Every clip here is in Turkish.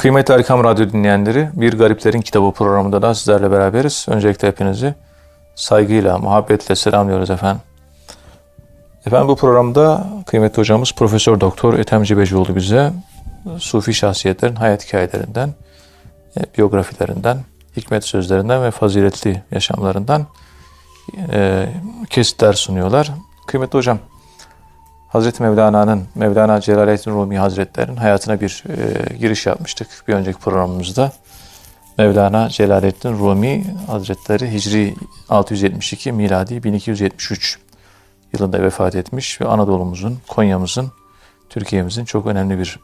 Kıymetli Erkam Radyo dinleyenleri, Bir Gariplerin Kitabı programında da sizlerle beraberiz. Öncelikle hepinizi saygıyla, muhabbetle selamlıyoruz efendim. Efendim bu programda kıymetli hocamız Profesör Doktor Ethem Cebecioğlu bize Sufi şahsiyetlerin hayat hikayelerinden, e, biyografilerinden, hikmet sözlerinden ve faziletli yaşamlarından e, kesitler sunuyorlar. Kıymetli hocam, Hazreti Mevlana'nın, Mevlana Celaleddin Rumi Hazretleri'nin hayatına bir e, giriş yapmıştık bir önceki programımızda. Mevlana Celaleddin Rumi Hazretleri Hicri 672, miladi 1273 yılında vefat etmiş ve Anadolu'muzun, Konya'mızın, Türkiye'mizin çok önemli bir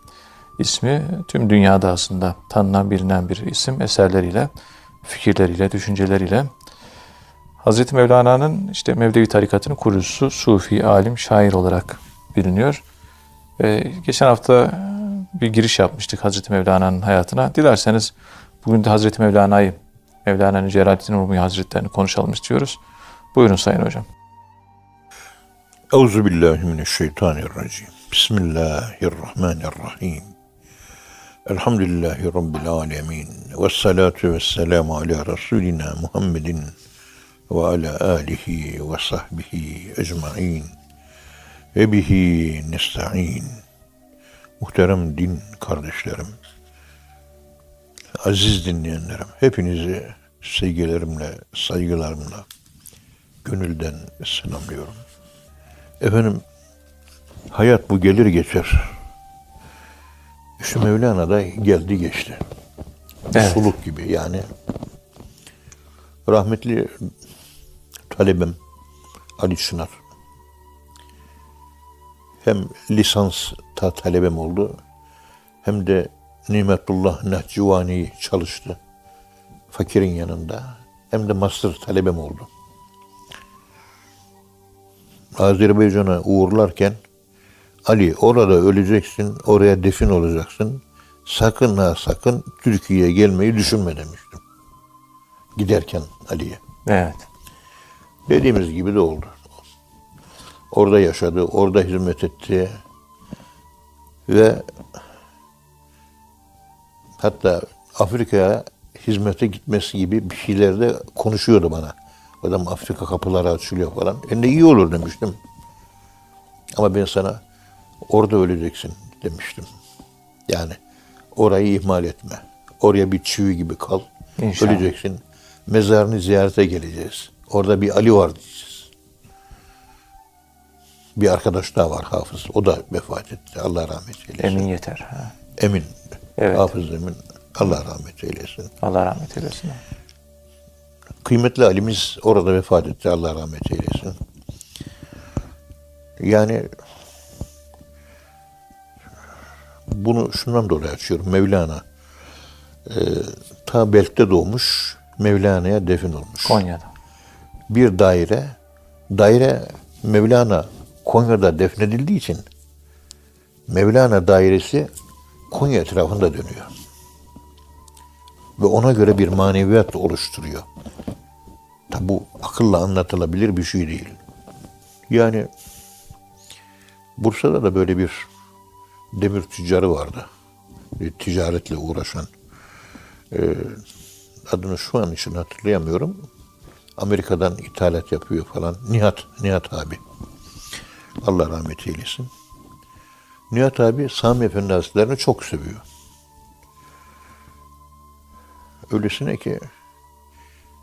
ismi. Tüm dünyada aslında tanınan, bilinen bir isim eserleriyle, fikirleriyle, düşünceleriyle. Hazreti Mevlana'nın işte Mevlevi tarikatının kurucusu, Sufi, alim, şair olarak biliniyor. Ve geçen hafta bir giriş yapmıştık Hazreti Mevlana'nın hayatına. Dilerseniz bugün de Hazreti Mevlana'yı, Mevlana'nın Celaleddin Rumi Hazretlerini konuşalım istiyoruz. Buyurun Sayın Hocam. Euzu billahi mineşşeytanirracim. Bismillahirrahmanirrahim. Elhamdülillahi rabbil alamin. Ves salatu vesselamu ala rasulina Muhammedin ve ala alihi ve sahbihi ecmaîn. Ve bihi nesta'in. Muhterem din kardeşlerim, aziz dinleyenlerim, hepinizi sevgilerimle, saygılarımla gönülden selamlıyorum. Efendim, hayat bu gelir geçer. Şu Mevlana da geldi geçti. Evet. Suluk gibi yani. Rahmetli talebem Ali Çınar. Hem lisans ta talebem oldu hem de Nimetullah Nahcivani çalıştı. Fakirin yanında. Hem de master talebem oldu. Azerbaycan'a uğurlarken Ali orada öleceksin, oraya defin olacaksın. Sakın ha sakın Türkiye'ye gelmeyi düşünme demiştim. Giderken Ali'ye. Evet. Dediğimiz gibi de oldu. Orada yaşadı, orada hizmet etti. Ve hatta Afrika'ya hizmete gitmesi gibi bir şeyler de konuşuyordu bana. Adam Afrika kapıları açılıyor falan. E ne iyi olur demiştim. Ama ben sana orada öleceksin demiştim. Yani orayı ihmal etme. Oraya bir çivi gibi kal. İnşallah. Öleceksin. Mezarını ziyarete geleceğiz. Orada bir Ali var diyeceğiz. Bir arkadaş daha var Hafız. O da vefat etti. Allah rahmet eylesin. Emin yeter. Ha. Emin. Evet. Hafız Emin. Allah rahmet eylesin. Allah rahmet eylesin. Kıymetli Ali'miz orada vefat etti. Allah rahmet eylesin. Yani bunu şundan dolayı açıyorum. Mevlana e, ta Belk'te doğmuş, Mevlana'ya defin olmuş. Konya'da. Bir daire, daire Mevlana Konya'da defnedildiği için Mevlana dairesi Konya etrafında dönüyor. Ve ona göre bir maneviyat oluşturuyor. Tabi bu akılla anlatılabilir bir şey değil. Yani Bursa'da da böyle bir demir tüccarı vardı. Bir ticaretle uğraşan. Ee, adını şu an için hatırlayamıyorum. Amerika'dan ithalat yapıyor falan. Nihat, Nihat abi. Allah rahmet eylesin. Nihat abi Sami Efendi Hazretleri'ni çok seviyor. Öylesine ki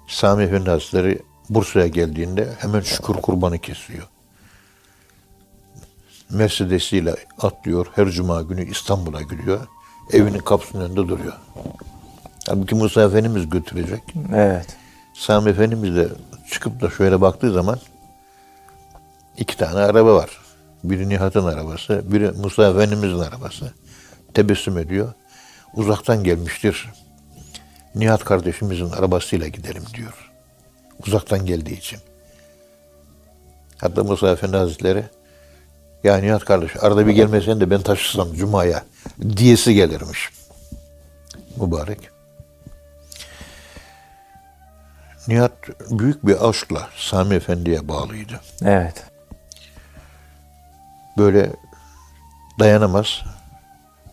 Sami Efendi Hazretleri Bursa'ya geldiğinde hemen şükür kurbanı kesiyor. Mercedes'iyle atlıyor. Her cuma günü İstanbul'a gidiyor. Evinin kapısının önünde duruyor. Halbuki Musa Efendimiz götürecek. Evet. Sami Efendimiz de çıkıp da şöyle baktığı zaman iki tane araba var. Biri Nihat'ın arabası, biri Musa Efendimiz'in arabası. Tebessüm ediyor. Uzaktan gelmiştir. Nihat kardeşimizin arabasıyla gidelim diyor. Uzaktan geldiği için. Hatta Musa Efendi Hazretleri ya Nihat kardeş arada bir gelmesen de ben taşısam Cuma'ya diyesi gelirmiş. Mübarek. Nihat büyük bir aşkla Sami Efendi'ye bağlıydı. Evet. Böyle dayanamaz.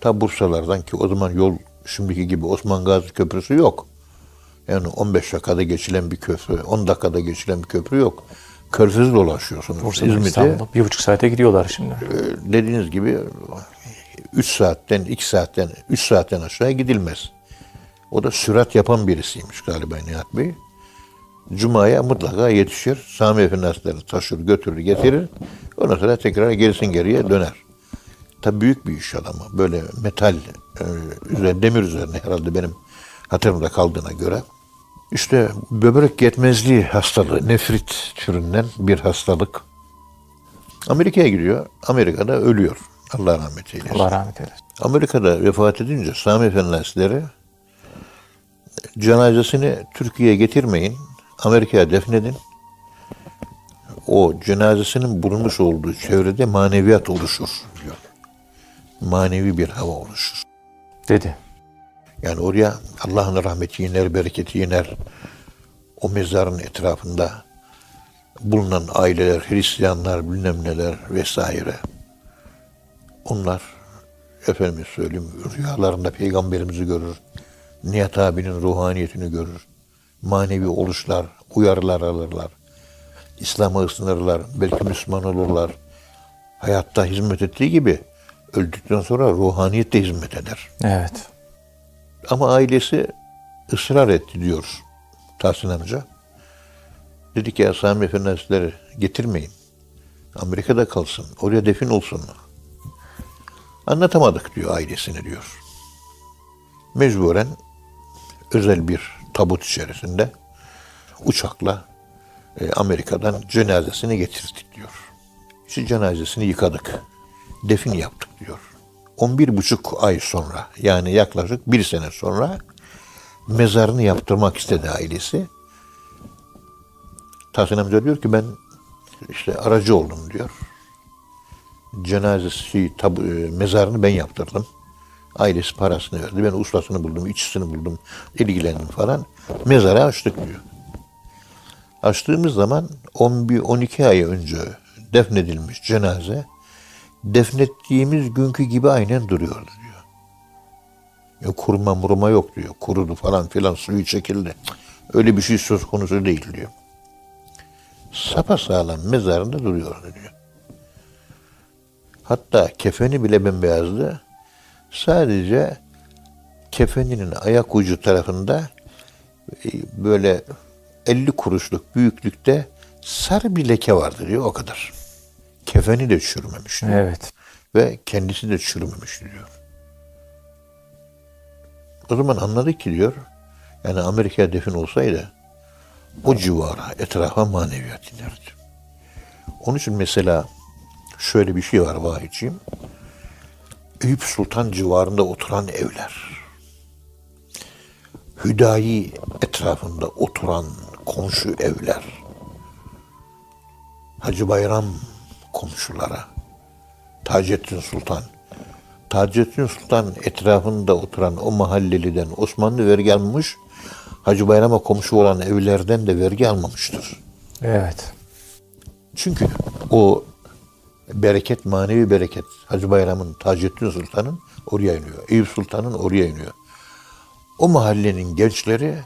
Ta Bursalardan ki o zaman yol şimdiki gibi Osman Gazi Köprüsü yok. Yani 15 dakikada geçilen bir köprü, 10 dakikada geçilen bir köprü yok. Körfez dolaşıyorsunuz. Bursa'dan İzmit'e İstanbul'a bir buçuk saate gidiyorlar şimdi. e, dediğiniz gibi 3 saatten, 2 saatten, 3 saatten aşağı gidilmez. O da sürat yapan birisiymiş galiba Nihat Bey. Cuma'ya mutlaka yetişir. Sami Efendi Hazretleri taşır, götürür, getirir. Ondan sonra tekrar gerisin geriye döner. Tabii büyük bir iş adamı. Böyle metal, e, üzerine, demir üzerine herhalde benim hatırımda kaldığına göre. İşte böbrek yetmezliği hastalığı, nefrit türünden bir hastalık. Amerika'ya gidiyor. Amerika'da ölüyor. Allah rahmet eylesin. Allah rahmet eylesin. Amerika'da vefat edince Sami Efendi Hazretleri cenazesini Türkiye'ye getirmeyin. Amerika'ya defnedin. O cenazesinin bulunmuş olduğu çevrede maneviyat oluşur diyor. Manevi bir hava oluşur. Dedi. Yani oraya Allah'ın rahmeti iner, bereketi iner. O mezarın etrafında bulunan aileler, Hristiyanlar, bilmem neler vesaire. Onlar efendim söyleyeyim rüyalarında peygamberimizi görür. Nihat abinin ruhaniyetini görür. Manevi oluşlar, uyarılar alırlar. İslam'a ısınırlar, belki Müslüman olurlar. Hayatta hizmet ettiği gibi öldükten sonra ruhaniyet de hizmet eder. Evet. Ama ailesi ısrar etti diyor Tahsin amca. Dedi ki Sami Efendi Hazretleri getirmeyin. Amerika'da kalsın. Oraya defin olsun. Anlatamadık diyor ailesini diyor. Mecburen özel bir tabut içerisinde uçakla e, Amerika'dan cenazesini getirdik diyor. İşte cenazesini yıkadık. Defin yaptık diyor. 11 buçuk ay sonra yani yaklaşık bir sene sonra mezarını yaptırmak istedi ailesi. Tahsin amca diyor ki ben işte aracı oldum diyor. Cenazesi, tabu, e, mezarını ben yaptırdım. Ailesi parasını verdi. Ben ustasını buldum, işçisini buldum, ilgilendim falan. Mezarı açtık diyor. Açtığımız zaman 11-12 ay önce defnedilmiş cenaze defnettiğimiz günkü gibi aynen duruyordu diyor. Ya kurma murma yok diyor. Kurudu falan filan suyu çekildi. Öyle bir şey söz konusu değil diyor. Sapasağlam mezarında duruyordu diyor. Hatta kefeni bile bembeyazdı. Sadece kefeninin ayak ucu tarafında e, böyle 50 kuruşluk büyüklükte sarı bir leke vardı diyor o kadar. Kefeni de çürümemiş diyor. Evet. Ve kendisi de çürümemiş diyor. O zaman anladık ki diyor, yani Amerika'ya defin olsaydı o civara, etrafa maneviyat inerdi. Onun için mesela şöyle bir şey var vahiyciğim. Eyüp Sultan civarında oturan evler, Hüdayi etrafında oturan komşu evler, Hacı Bayram komşulara, Taceddin Sultan, Taceddin Sultan etrafında oturan o mahalleliden Osmanlı vergi almamış, Hacı Bayram'a komşu olan evlerden de vergi almamıştır. Evet. Çünkü o bereket, manevi bereket Hacı Bayram'ın, Taceddin Sultan'ın oraya iniyor. Eyüp Sultan'ın oraya iniyor. O mahallenin gençleri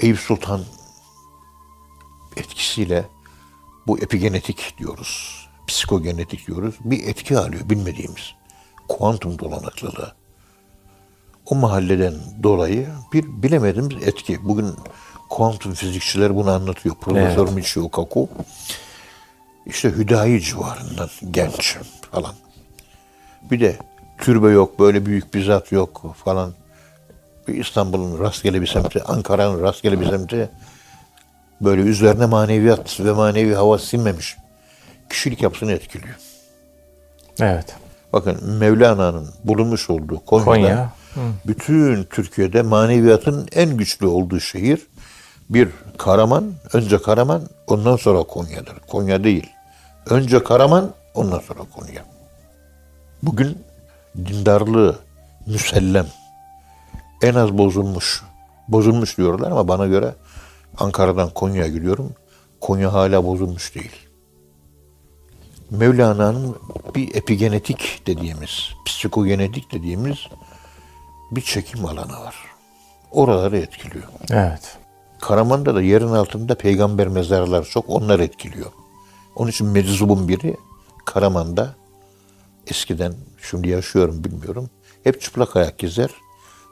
Eyüp Sultan etkisiyle bu epigenetik diyoruz, psikogenetik diyoruz. Bir etki alıyor bilmediğimiz. Kuantum dolanıklılığı. O mahalleden dolayı bir bilemediğimiz etki. Bugün kuantum fizikçiler bunu anlatıyor. Profesör Evet. Michio Kaku. İşte Hüdayi civarından genç falan. Bir de türbe yok, böyle büyük bir zat yok falan. İstanbul'un rastgele bir semti, Ankara'nın rastgele bir semti. Böyle üzerine maneviyat ve manevi hava sinmemiş. Kişilik yapısını etkiliyor. Evet. Bakın Mevlana'nın bulunmuş olduğu Konya'da Konya. bütün Türkiye'de maneviyatın en güçlü olduğu şehir bir Karaman, önce Karaman, ondan sonra Konya'dır. Konya değil. Önce Karaman, ondan sonra Konya. Bugün dindarlığı müsellem en az bozulmuş. Bozulmuş diyorlar ama bana göre Ankara'dan Konya'ya gidiyorum. Konya hala bozulmuş değil. Mevlana'nın bir epigenetik dediğimiz, psikogenetik dediğimiz bir çekim alanı var. Oraları etkiliyor. Evet. Karaman'da da yerin altında peygamber mezarları çok onlar etkiliyor. Onun için meczubun biri Karaman'da eskiden şimdi yaşıyorum bilmiyorum. Hep çıplak ayak gezer.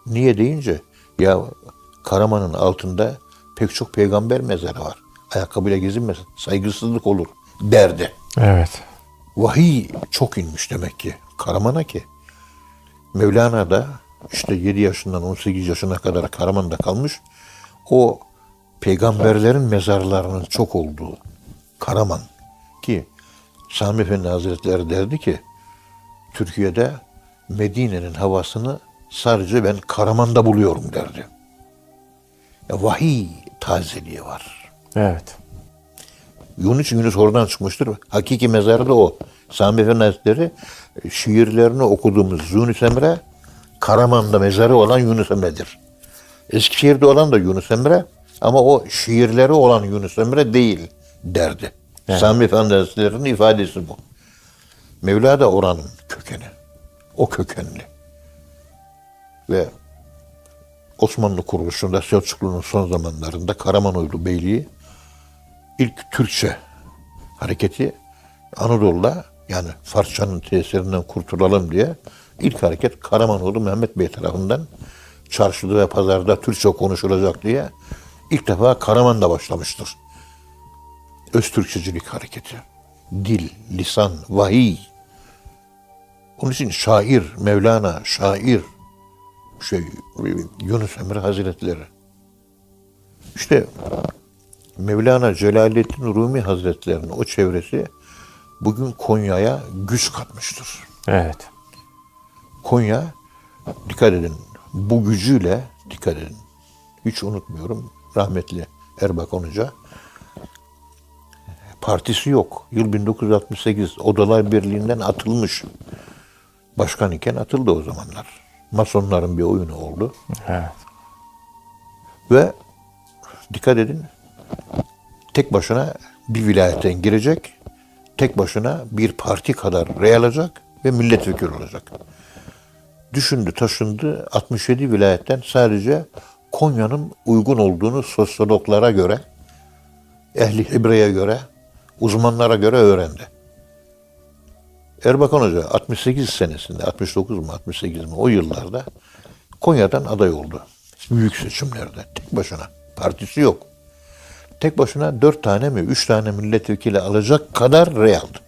Niye deyince ya Karaman'ın altında pek çok peygamber mezarı var. Ayakkabıyla gezinmez. Saygısızlık olur derdi. Evet. Vahiy çok inmiş demek ki Karaman'a ki. Mevlana da işte 7 yaşından 18 yaşına kadar Karaman'da kalmış. O peygamberlerin mezarlarının çok olduğu Karaman ki Sami Efendi Hazretleri derdi ki Türkiye'de Medine'nin havasını sadece ben Karaman'da buluyorum derdi. Ya, vahiy tazeliği var. Evet. Yunus Yunus oradan çıkmıştır. Hakiki mezarı da o. Sami Efendi Hazretleri e, şiirlerini okuduğumuz Yunus Emre Karaman'da mezarı olan Yunus Emre'dir. Eskişehir'de olan da Yunus Emre ama o şiirleri olan Yunus Emre değil derdi. Sami Efendi Hazretleri'nin ifadesi bu. Mevla da oranın kökeni. O kökenli. Ve Osmanlı kuruluşunda Selçuklu'nun son zamanlarında Karamanoğlu Beyliği ilk Türkçe hareketi Anadolu'da yani Farsçanın tesirinden kurtulalım diye ilk hareket Karamanoğlu Mehmet Bey tarafından çarşıda ve pazarda Türkçe konuşulacak diye ilk defa Karaman'da başlamıştır. Öztürkçecilik hareketi. Dil, lisan, vahiy. Onun için şair, Mevlana, şair, şey, Yunus Emre Hazretleri. İşte Mevlana Celaleddin Rumi Hazretleri'nin o çevresi bugün Konya'ya güç katmıştır. Evet. Konya, dikkat edin, bu gücüyle, dikkat edin, hiç unutmuyorum, rahmetli Erbakan Hoca, partisi yok. Yıl 1968, Odalar Birliği'nden atılmış. Başkan iken atıldı o zamanlar. Masonların bir oyunu oldu. Evet. Ve dikkat edin tek başına bir vilayetten girecek, tek başına bir parti kadar rey alacak ve milletvekili olacak. Düşündü, taşındı 67 vilayetten sadece Konya'nın uygun olduğunu sosyologlara göre, ehli Hebre'ye göre, uzmanlara göre öğrendi. Erbakan Hoca 68 senesinde, 69 mu 68 mi o yıllarda Konya'dan aday oldu. Büyük seçimlerde tek başına. Partisi yok. Tek başına dört tane mi, üç tane milletvekili alacak kadar rey aldı.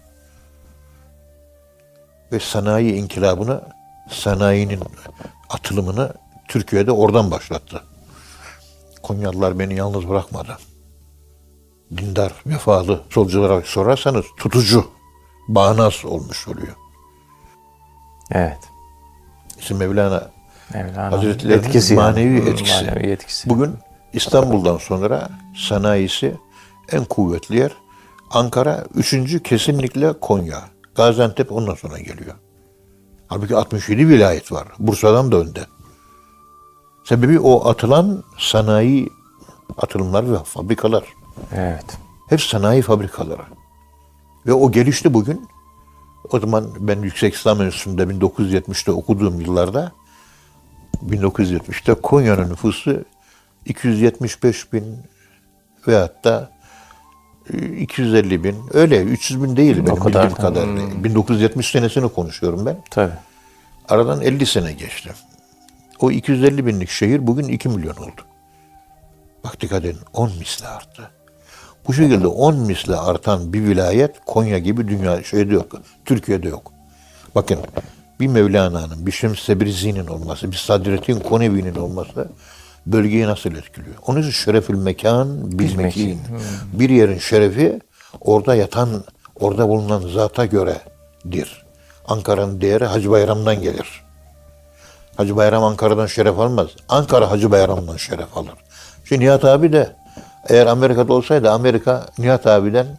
Ve sanayi inkılabını, sanayinin atılımını Türkiye'de oradan başlattı. Konyalılar beni yalnız bırakmadı. Dindar, vefalı solculara sorarsanız tutucu, bağnaz olmuş oluyor. Evet. İşte Mevlana Mevlana Hazretleri'nin etkisi yani. manevi Hı, etkisi. Manevi etkisi. Bugün İstanbul'dan sonra sanayisi en kuvvetli yer. Ankara üçüncü kesinlikle Konya. Gaziantep ondan sonra geliyor. Halbuki 67 vilayet var. Bursa'dan da önde. Sebebi o atılan sanayi atılımlar ve fabrikalar. Evet. Hep sanayi fabrikaları. Ve o gelişti bugün. O zaman ben Yüksek İslam Enstitüsü'nde 1970'te okuduğum yıllarda 1970'te Konya'nın nüfusu 275 bin veyahut da e, 250 bin öyle 300 bin değil benim kadar bildiğim da. kadarıyla. 1970 senesini konuşuyorum ben. Tabii. Aradan 50 sene geçti. O 250 binlik şehir bugün 2 milyon oldu. Bak dikkat edin 10 misli arttı. Bu şekilde 10 misli artan bir vilayet Konya gibi dünya şeyde yok. Türkiye'de yok. Bakın bir Mevlana'nın, bir Şems Tebrizi'nin olması, bir Sadrettin Konevi'nin olması bölgeyi nasıl etkiliyor? Onun için şerefül mekan bilmekin. Bir yerin şerefi orada yatan, orada bulunan zata göredir. Ankara'nın değeri Hacı Bayram'dan gelir. Hacı Bayram Ankara'dan şeref almaz. Ankara Hacı Bayram'dan şeref alır. Şimdi Nihat abi de eğer Amerika'da olsaydı Amerika Nihat abiden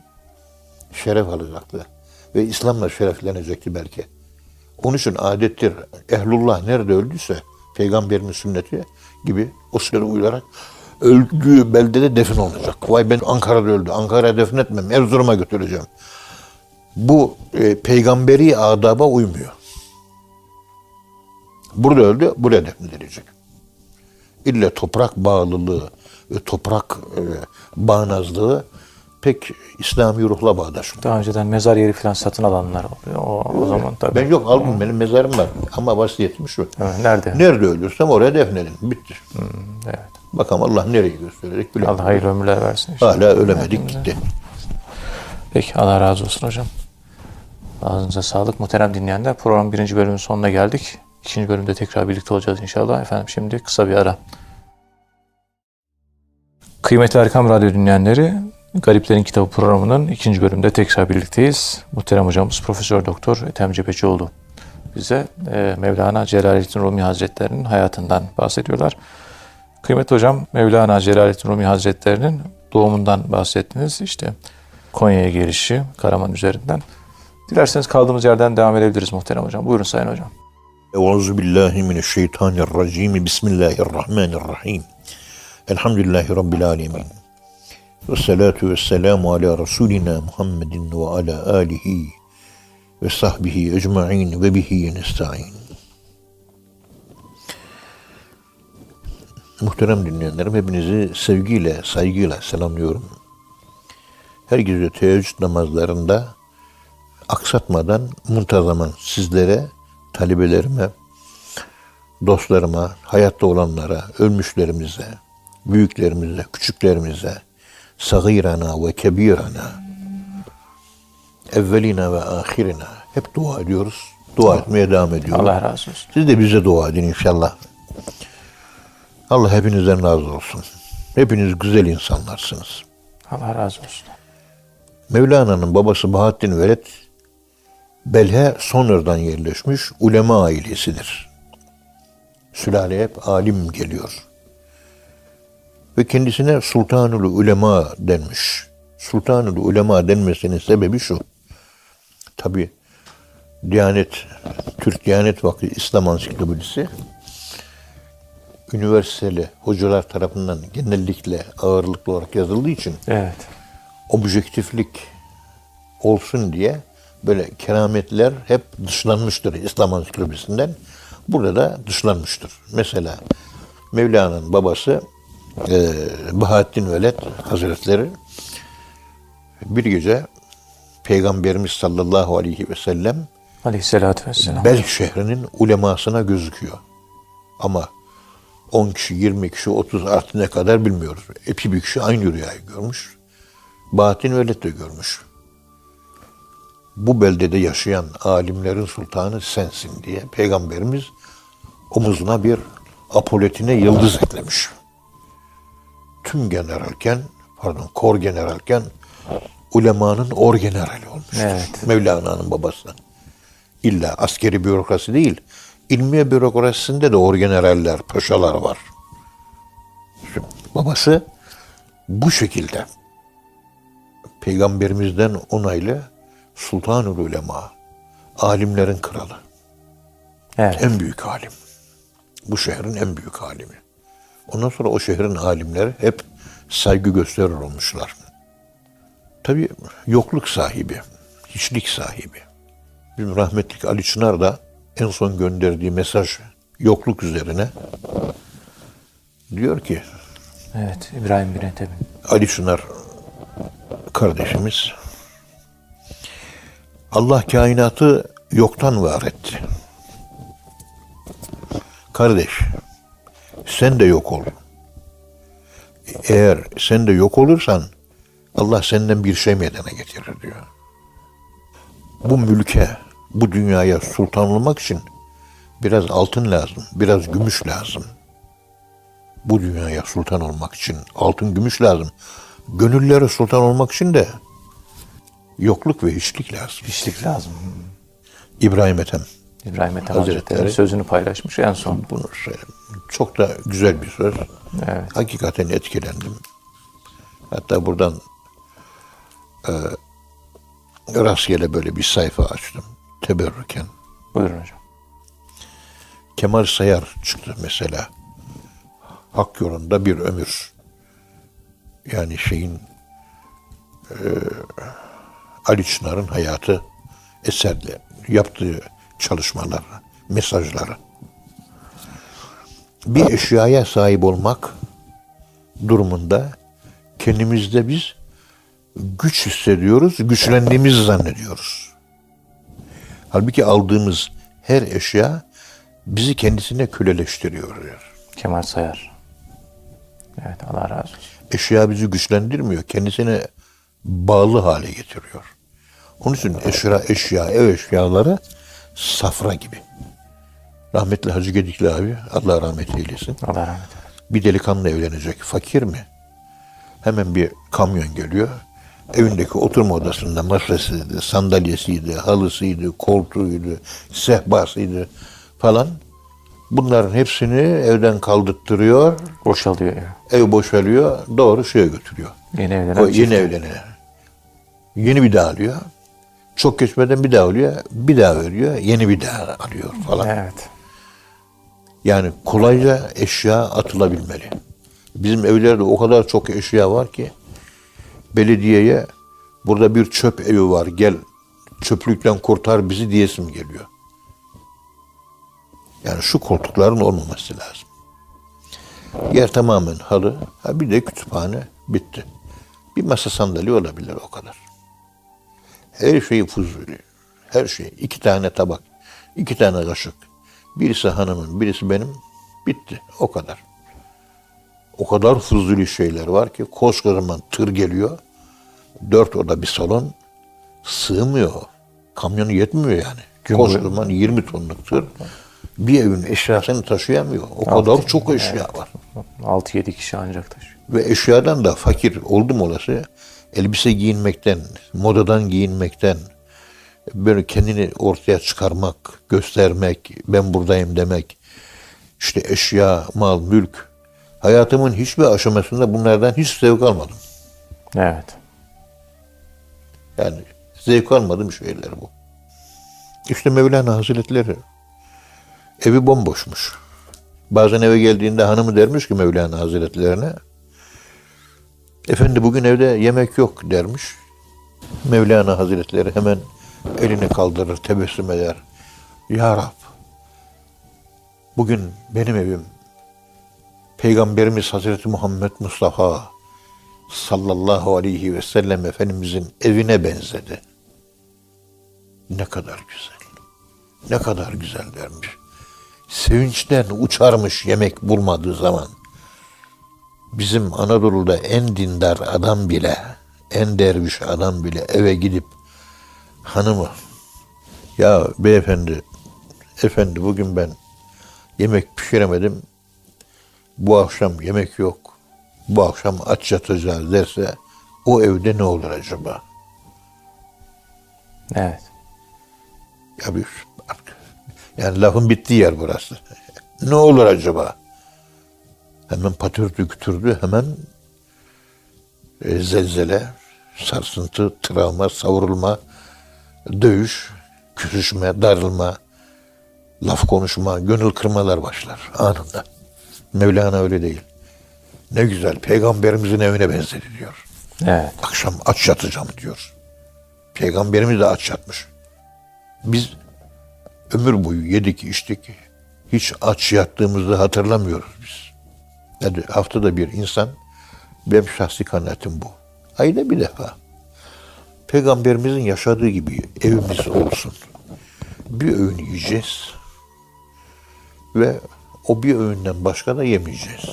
şeref alacaktı. Ve İslam'la şereflenecekti belki. Onun için adettir. Ehlullah nerede öldüyse Peygamberimiz sünneti gibi o sünnete uyarak öldüğü beldede defin olacak. Vay ben Ankara'da öldü. Ankara'ya defin etmem. Erzurum'a götüreceğim. Bu e, peygamberi adaba uymuyor. Burada öldü, buraya defnedilecek. İlle toprak bağlılığı ve toprak e, bağnazlığı pek İslami ruhla bağdaşmıyor. Daha önceden mezar yeri falan satın alanlar oluyor. O, o zaman tabii. Ben yok aldım benim mezarım var ama vasiyetim şu. Evet, nerede? Nerede ölürsem oraya defnedin. Bitti. Evet. Bakalım Allah nereyi gösterecek bilemiyorum. Allah hayırlı ömürler versin. inşallah. Hala ölemedik gitti. Peki Allah razı olsun hocam. Ağzınıza sağlık. Muhterem dinleyenler program birinci bölümün sonuna geldik. İkinci bölümde tekrar birlikte olacağız inşallah. Efendim şimdi kısa bir ara. Kıymetli Erkam Radyo dinleyenleri, Gariplerin Kitabı programının ikinci bölümde tekrar birlikteyiz. Muhterem hocamız Profesör Doktor Ethem Cebecioğlu bize e, Mevlana Celaleddin Rumi Hazretleri'nin hayatından bahsediyorlar. Kıymetli hocam, Mevlana Celaleddin Rumi Hazretleri'nin doğumundan bahsettiniz. İşte Konya'ya gelişi Karaman üzerinden. Dilerseniz kaldığımız yerden devam edebiliriz muhterem hocam. Buyurun sayın hocam. Euzu billahi mineşşeytanirracim. Bismillahirrahmanirrahim. Elhamdülillahi rabbil alamin. Ve salatu ve selamu ala Resulina Muhammedin ve ala alihi ve sahbihi ecma'in ve bihi nesta'in. Muhterem dinleyenlerim hepinizi sevgiyle, saygıyla selamlıyorum. Her gece teheccüd namazlarında aksatmadan muntazaman sizlere, talebelerime, dostlarıma, hayatta olanlara, ölmüşlerimize, büyüklerimize, küçüklerimize, sagirana ve kebirana, evvelina ve ahirina hep dua ediyoruz. Dua etmeye devam ediyoruz. Allah razı olsun. Siz de bize dua edin inşallah. Allah hepinizden razı olsun. Hepiniz güzel insanlarsınız. Allah razı olsun. Mevlana'nın babası Bahattin Veled Belhe sonradan yerleşmiş ulema ailesidir. Sülale hep alim geliyor. Ve kendisine Sultanul Ulema denmiş. Sultanul Ulema denmesinin sebebi şu. Tabi Diyanet, Türk Diyanet Vakfı İslam Ansiklopedisi üniversiteli hocalar tarafından genellikle ağırlıklı olarak yazıldığı için Evet. objektiflik olsun diye böyle kerametler hep dışlanmıştır İslam ansiklopedisinden. Burada da dışlanmıştır. Mesela Mevlana'nın babası e, Bahattin Veled Hazretleri bir gece Peygamberimiz sallallahu aleyhi ve sellem Aleyhisselatü vesselam. Bel şehrinin ulemasına gözüküyor. Ama 10 kişi, 20 kişi, 30 artı ne kadar bilmiyoruz. Epi bir kişi aynı rüyayı görmüş. Bahattin Veled de görmüş. Bu beldede yaşayan alimlerin sultanı sensin diye Peygamberimiz omuzuna bir apoletine yıldız eklemiş. Tüm generalken, pardon kor generalken ulemanın or generali olmuş. Evet. Mevlana'nın babası. İlla askeri bürokrasi değil, ilmiye bürokrasisinde de orgeneraller, paşalar var. Babası bu şekilde peygamberimizden onaylı Sultanul Ulema, alimlerin kralı, Evet. en büyük alim. Bu şehrin en büyük alimi. Ondan sonra o şehrin alimleri hep saygı gösterir olmuşlar. Tabii yokluk sahibi, hiçlik sahibi. Bizim rahmetlik Ali Çınar da en son gönderdiği mesaj yokluk üzerine diyor ki Evet. İbrahim bin Ethem'in. Ali Çınar kardeşimiz Allah kainatı yoktan var etti. Kardeş sen de yok ol. Eğer sen de yok olursan Allah senden bir şey meydana getirir diyor. Bu mülke, bu dünyaya sultan olmak için biraz altın lazım, biraz gümüş lazım. Bu dünyaya sultan olmak için altın, gümüş lazım. Gönüllere sultan olmak için de yokluk ve hiçlik lazım. Hiçlik lazım. İbrahim Ethem İbrahim Ethem Hazretleri. Hazretleri sözünü paylaşmış en son. bunu söyledi. Çok da güzel bir söz. Evet. Hakikaten etkilendim. Hatta buradan e, rastgele böyle bir sayfa açtım. Teberrüken. Buyurun hocam. Kemal Sayar çıktı mesela. Hak yolunda bir ömür. Yani şeyin e, Ali Çınar'ın hayatı eserle yaptığı çalışmalar, mesajları. bir eşyaya sahip olmak durumunda kendimizde biz güç hissediyoruz, güçlendiğimizi zannediyoruz. Halbuki aldığımız her eşya bizi kendisine köleleştiriyor. diyor. Kemal Sayar. Evet Allah razı olsun. Eşya bizi güçlendirmiyor, kendisine bağlı hale getiriyor. Onun için eşya, eşya, ev eşyaları safra gibi. Rahmetli Hacı Gedikli abi, Allah rahmet eylesin. Allah rahmet eylesin. Bir delikanlı evlenecek. Fakir mi? Hemen bir kamyon geliyor. Evindeki oturma odasında masasıydı, sandalyesiydi, halısıydı, koltuğuydu, sehpasıydı falan. Bunların hepsini evden kaldırttırıyor. Boşalıyor ev. Boşalıyor. Doğru şeye götürüyor. Yeni evlenen O yeni çift. Yeni bir daha alıyor. Çok geçmeden bir daha alıyor. Bir daha veriyor. Yeni bir daha alıyor falan. Evet. Yani kolayca eşya atılabilmeli. Bizim evlerde o kadar çok eşya var ki belediyeye burada bir çöp evi var gel çöplükten kurtar bizi diyesim geliyor. Yani şu koltukların olmaması lazım. Yer tamamen halı, ha bir de kütüphane bitti. Bir masa sandalye olabilir o kadar. Her şey fuzuli. Her şey. İki tane tabak, iki tane kaşık. Birisi hanımın, birisi benim. Bitti. O kadar. O kadar fuzuli şeyler var ki koskocaman tır geliyor. Dört oda bir salon sığmıyor. Kamyonu yetmiyor yani. Gün Koskocaman 20 tonluk tır bir evin eşyasını taşıyamıyor. O kadar çok eşya var. 6-7 kişi ancak taşıyor. Ve eşyadan da fakir oldum olası elbise giyinmekten, modadan giyinmekten, böyle kendini ortaya çıkarmak, göstermek, ben buradayım demek, işte eşya, mal, mülk. Hayatımın hiçbir aşamasında bunlardan hiç zevk almadım. Evet. Yani zevk almadığım şeyler bu. İşte Mevlana Hazretleri evi bomboşmuş. Bazen eve geldiğinde hanımı dermiş ki Mevlana Hazretlerine Efendi bugün evde yemek yok dermiş. Mevlana Hazretleri hemen elini kaldırır, tebessüm eder. Ya Rab, bugün benim evim Peygamberimiz Hazreti Muhammed Mustafa sallallahu aleyhi ve sellem Efendimizin evine benzedi. Ne kadar güzel. Ne kadar güzel dermiş. Sevinçten uçarmış yemek bulmadığı zaman. Bizim Anadolu'da en dindar adam bile, en derviş adam bile eve gidip hanımı ya beyefendi, efendi bugün ben yemek pişiremedim. Bu akşam yemek yok. Bu akşam aç yatacağız derse o evde ne olur acaba? Evet. Ya bir yani lafın bittiği yer burası. ne olur acaba? Hemen patürdü kütürdü hemen e, zelzele, sarsıntı, travma, savrulma, dövüş, küsüşme, darılma, laf konuşma, gönül kırmalar başlar anında. Mevlana öyle değil. Ne güzel peygamberimizin evine benzedi diyor. Evet. Akşam aç yatacağım diyor. Peygamberimiz de aç yatmış. Biz ömür boyu yedik içtik. Hiç aç yattığımızı hatırlamıyoruz biz. Yani haftada bir insan, benim şahsi kanaatim bu. Ayda bir defa. Peygamberimizin yaşadığı gibi evimiz olsun. Bir öğün yiyeceğiz. Ve o bir öğünden başka da yemeyeceğiz.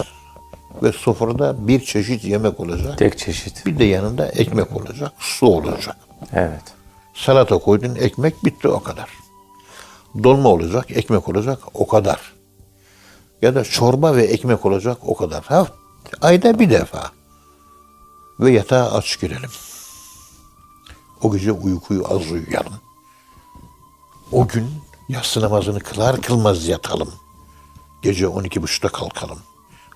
Ve sofrada bir çeşit yemek olacak. Tek çeşit. Bir de yanında ekmek olacak, su olacak. Evet. Salata koydun, ekmek bitti o kadar. Dolma olacak, ekmek olacak o kadar. Ya da çorba ve ekmek olacak o kadar. Ha, ayda bir defa. Ve yatağa aç girelim. O gece uykuyu az uyuyalım. O gün yatsı namazını kılar kılmaz yatalım. Gece 12.30'da kalkalım.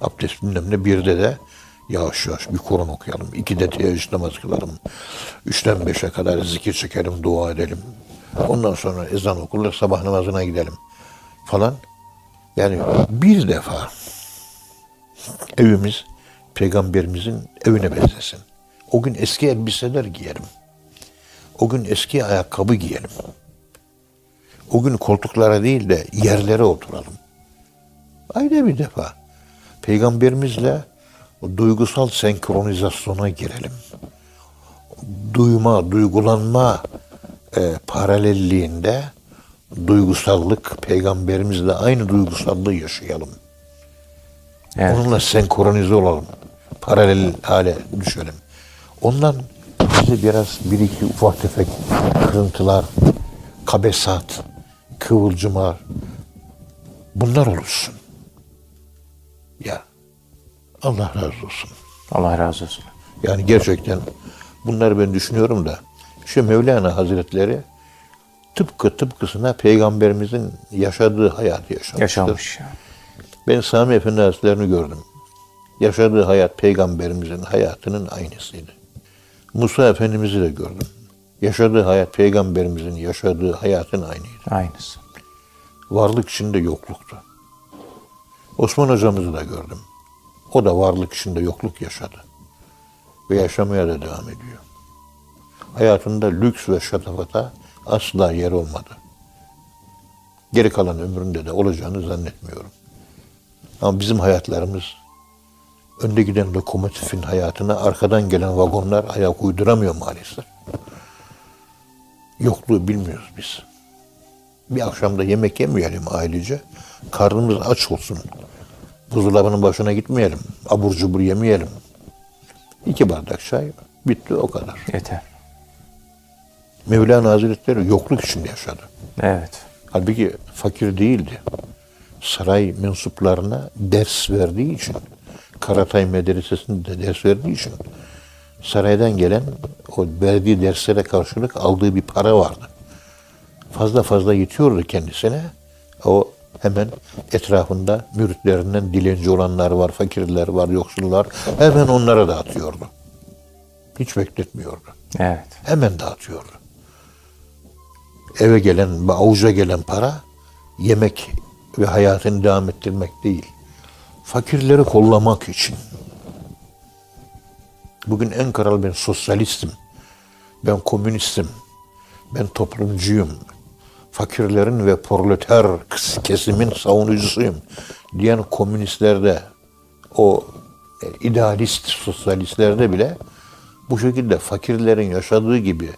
Abdest bilmem ne birde de yavaş yavaş bir Kur'an okuyalım. İkide teheccüd namazı kılalım. Üçten beşe kadar zikir çekelim, dua edelim. Ondan sonra ezan okunur, sabah namazına gidelim falan. Yani bir defa evimiz peygamberimizin evine benzesin. O gün eski elbiseler giyelim. O gün eski ayakkabı giyelim. O gün koltuklara değil de yerlere oturalım. Ayda bir defa. Peygamberimizle duygusal senkronizasyona girelim. Duyma, duygulanma e, paralelliğinde duygusallık, peygamberimizle aynı duygusallığı yaşayalım. Evet. Onunla senkronize olalım. Paralel hale düşelim. Ondan bize biraz bir iki ufak tefek kırıntılar, kabesat, kıvılcımlar bunlar oluşsun. Ya Allah razı olsun. Allah razı olsun. Yani gerçekten bunları ben düşünüyorum da şu Mevlana Hazretleri tıpkı tıpkısına peygamberimizin yaşadığı hayatı yaşamıştır. Yaşanmış. ya. Ben Sami Efendi Hazretleri'ni gördüm. Yaşadığı hayat peygamberimizin hayatının aynısıydı. Musa Efendimiz'i de gördüm. Yaşadığı hayat peygamberimizin yaşadığı hayatın aynıydı. Aynısı. Varlık içinde yokluktu. Osman hocamızı da gördüm. O da varlık içinde yokluk yaşadı. Ve yaşamaya da devam ediyor. Hayatında lüks ve şatafata asla yer olmadı. Geri kalan ömründe de olacağını zannetmiyorum. Ama bizim hayatlarımız önde giden lokomotifin hayatına arkadan gelen vagonlar ayak uyduramıyor maalesef. Yokluğu bilmiyoruz biz. Bir akşamda yemek yemeyelim ailece. Karnımız aç olsun. Buzdolabının başına gitmeyelim. Abur cubur yemeyelim. İki bardak çay bitti o kadar. Yeter. Mevlana Hazretleri yokluk içinde yaşadı. Evet. Halbuki fakir değildi. Saray mensuplarına ders verdiği için, Karatay Medresesi'nde ders verdiği için saraydan gelen o verdiği derslere karşılık aldığı bir para vardı. Fazla fazla yetiyordu kendisine. O hemen etrafında müritlerinden dilenci olanlar var, fakirler var, yoksullar. Hemen onlara dağıtıyordu. Hiç bekletmiyordu. Evet. Hemen dağıtıyordu. Eve gelen, avuca gelen para yemek ve hayatını devam ettirmek değil. Fakirleri kollamak için. Bugün en kral ben sosyalistim. Ben komünistim. Ben toplumcuyum. Fakirlerin ve proleter kesimin savunucusuyum diyen komünistlerde o e, idealist sosyalistlerde bile bu şekilde fakirlerin yaşadığı gibi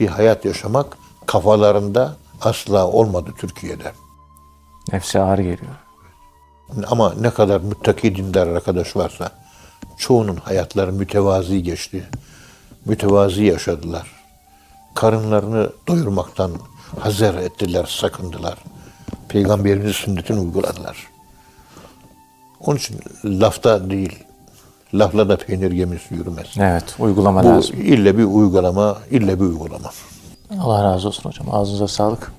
bir hayat yaşamak kafalarında asla olmadı Türkiye'de. Nefse ağır geliyor. Ama ne kadar müttaki dindar arkadaş varsa çoğunun hayatları mütevazi geçti. Mütevazi yaşadılar. Karınlarını doyurmaktan hazer ettiler, sakındılar. Peygamberimizin sünnetini uyguladılar. Onun için lafta değil, lafla da peynir gemisi yürümez. Evet. Uygulama Bu lazım. ille bir uygulama, ille bir uygulama. Allah razı olsun hocam. Ağzınıza sağlık.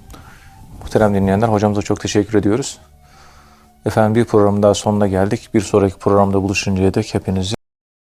Muhterem dinleyenler hocamıza çok teşekkür ediyoruz. Efendim bir programın daha sonuna geldik. Bir sonraki programda buluşuncaya dek hepinizi